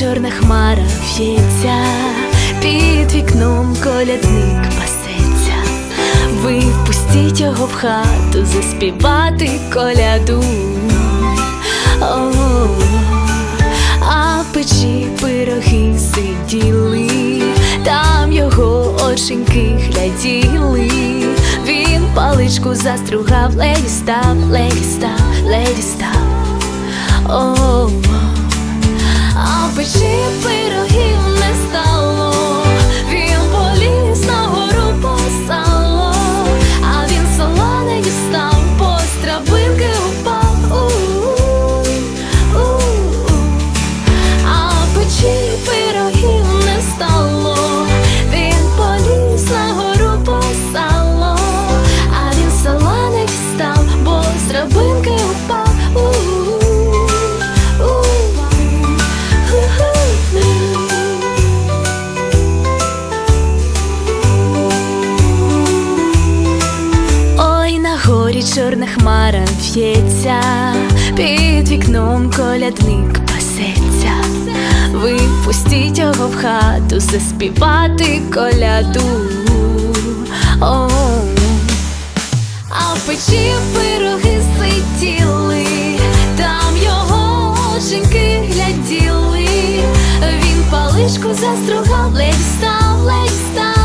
чорна хмара в'ється, під вікном колядник пасеться. Ви впустіть його в хату, заспівати коляду. О, а в печі пироги сиділи, там його оченьки гляділи. Він паличку застругав, леді став, леді став, леді став. О, а в печі пирогів на чорна хмара в'ється, під вікном колядник пасеться. Ви пустіть його в хату заспівати коляду. А в печі пироги сиділи, там його оченьки гляділи. Він паличку застругав, леді став, леді став,